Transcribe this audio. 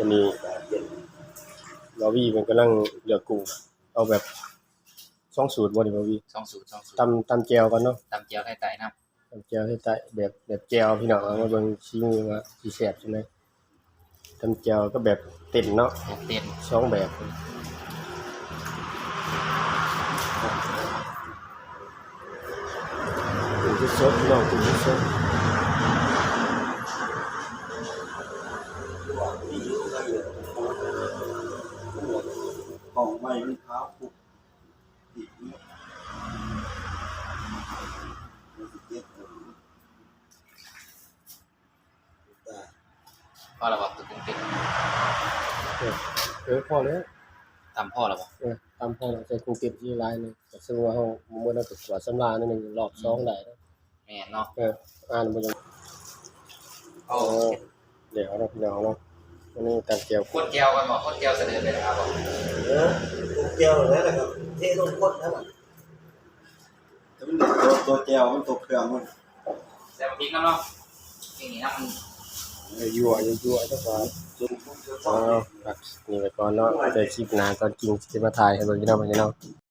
อันนี้บาวีมันกำลังเลือกกุ้งเอาแบบสองสูตรบ่นี่บาวีสองสูตรสองสูตรตำตำแจวก่อนเนาะตำเจียวไข่ไก่นะครับตำแจวให้ใต้แบบแบบแจวพี่น้องเอามาเบิ่งชี้มือว่าสิแซ่บใช่ไหมตำแจวก็แบบเต็มเนาะแบบเต็มสองแบบกุ้งที่สดพี่น้องกุ้งที่สด ของใหม่มันเท้าปุกติดเนี่ยมันสิเจ็บปวดตาพ่อเราบอกตัวกุ้งติดเออเออพอแล้วตำพ่อเราบอกเออตามพอแล้วใส่กุ้งเก็บที่ลายหนึงแต่ซึ่งว่าเฮาบ่ได้ไปตรวจสำราญนิดนึงรอบสองได้เนาะแม่นเนาะเอออ่านบ่ยังโอ้โอ้เดี๋ยวเราพี่น้องเนาะ อันนี้ตำแจวโคตรแก้วกันบอกโคตรแก้วเสนอเลยนะครับบอกเออตัวเจียวแล้วนะครับเทลงก้นแล้วมันแต่มันเด็กตัวตัวเจียวมันตัวเครื่องมันแซ่บพริกน้ำเนาะพริกนี่น้ำมันเออยั่วยั่วจังหวะจุ่มพุ่งจุ่มอ๋อครับนี่ไปก่อนเนาะเดี๋ยวคลิปหน้าตอนกินสิมาถ่ายให้เบิ่งพี่น้องพี่น้อง